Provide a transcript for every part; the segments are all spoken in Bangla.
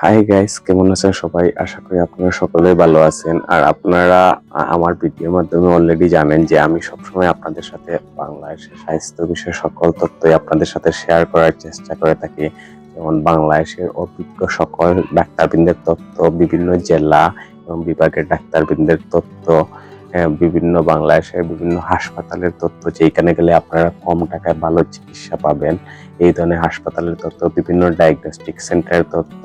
হাই গাইস কেমন আছেন সবাই? আশা করি আপনারা সকলেই ভালো আছেন। আর আপনারা আমার ভিডিওর মাধ্যমে অলরেডি জানেন যে আমি সবসময় আপনাদের সাথে বাংলাদেশের স্বাস্থ্য বিষয়ে সকল তথ্যই আপনাদের সাথে শেয়ার করার চেষ্টা করে থাকি। যেমন বাংলাদেশের অভিজ্ঞ সকল ডাক্তারবৃন্দের তথ্য, বিভিন্ন জেলা এবং বিভাগের ডাক্তারবৃন্দের তথ্য বিভিন্ন বাংলাদেশের বিভিন্ন হাসপাতালের তথ্য যেখানে গেলে আপনারা কম টাকায় ভালো চিকিৎসা পাবেন। এই ধরনের হাসপাতালের তথ্য, বিভিন্ন ডায়াগনস্টিক সেন্টারের তথ্য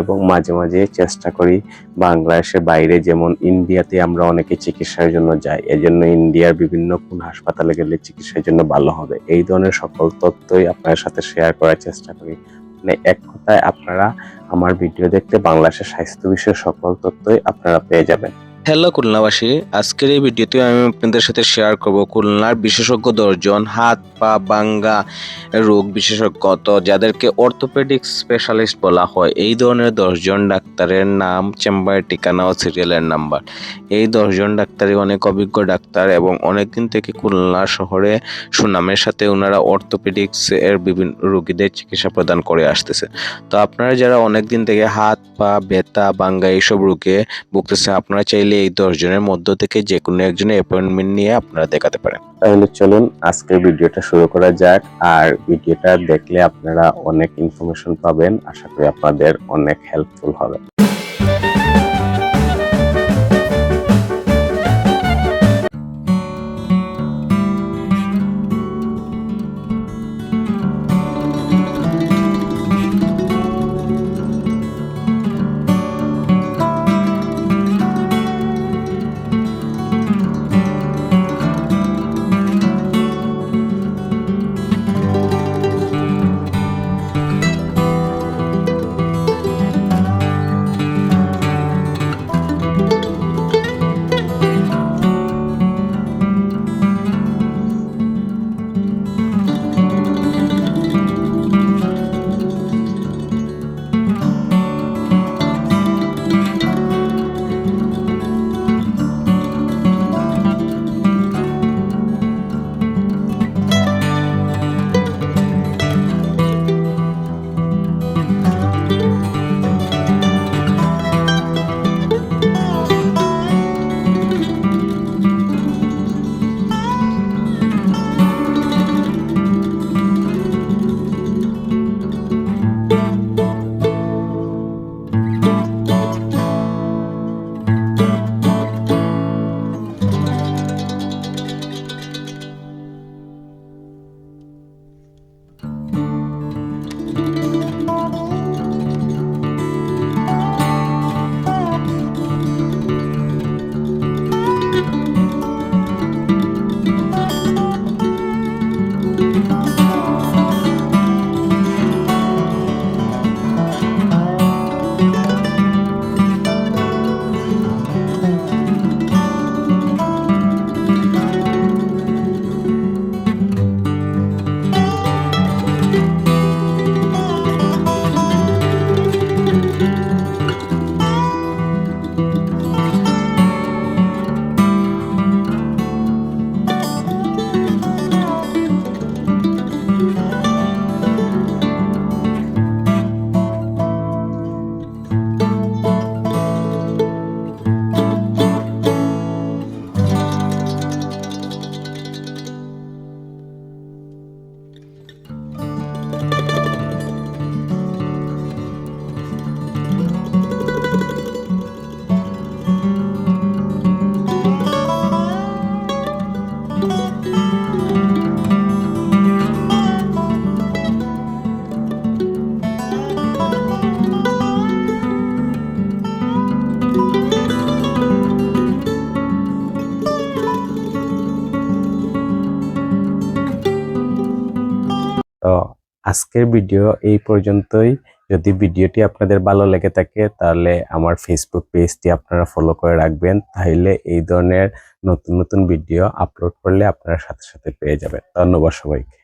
এবং মাঝে মাঝে চেষ্টা করি বাংলাদেশের বাইরে, যেমন ইন্ডিয়াতে আমরা অনেকে চিকিৎসার জন্য যাই, এজন্য ইন্ডিয়ার বিভিন্ন কোন হাসপাতালে গেলে চিকিৎসার জন্য ভালো হবে। এই ধরনের সকল তথ্যই আপনার সাথে শেয়ার করার চেষ্টা করি। মানে এক কথায় আপনারা আমার ভিডিও দেখতে বাংলাদেশের স্বাস্থ্য বিষয়ে সকল তথ্যই আপনারা পেয়ে যাবেন। হ্যালো খুলনাবাসী আজকের এই ভিডিওতে আমি আপনাদের সাথে শেয়ার করব খুলনার বিশেষজ্ঞ দর্জন হাত, পা, বাঙ্গা রোগ বিশেষজ্ঞ। তো যাদেরকে অর্থোপেডিক স্পেশালিস্ট বলা হয়, এই ধরনের দশজন ডাক্তারের নাম চেম্বারের ঠিকানা ও সিরিয়ালের নাম্বার এই দশজন ডাক্তারই অনেক অভিজ্ঞ ডাক্তার এবং অনেকদিন থেকে খুলনা শহরে সুনামের সাথে ওনারা অর্থোপেডিক্স এর বিভিন্ন রোগীদের চিকিৎসা প্রদান করে আসতেছে। তো আপনারা যারা অনেকদিন থেকে হাত, পা, ব্যথা, বাঙ্গা এইসব রোগে ভুগতেছেন, আপনারা চাইলে এই দশজনের মধ্য থেকে যে কোনো একজনের অ্যাপয়েন্টমেন্ট নিয়ে আপনারা দেখাতে পারেন। তাহলে চলুন আজকের ভিডিওটা শুরু করা যাক। আর ভিডিওটা দেখলে আপনারা অনেক ইনফরমেশন পাবেন। আশা করি আপনাদের অনেক হেল্পফুল হবে। আজকের ভিডিও এই পর্যন্তই। যদি ভিডিওটি আপনাদের ভালো লেগে থাকে, তাহলে আমার ফেসবুক পেজটি আপনারা ফলো করে রাখবেন। তাহলে এই ধরনের নতুন নতুন ভিডিও আপলোড করলে আপনারা সাথে সাথে পেয়ে যাবেন। ধন্যবাদ সবাইকে।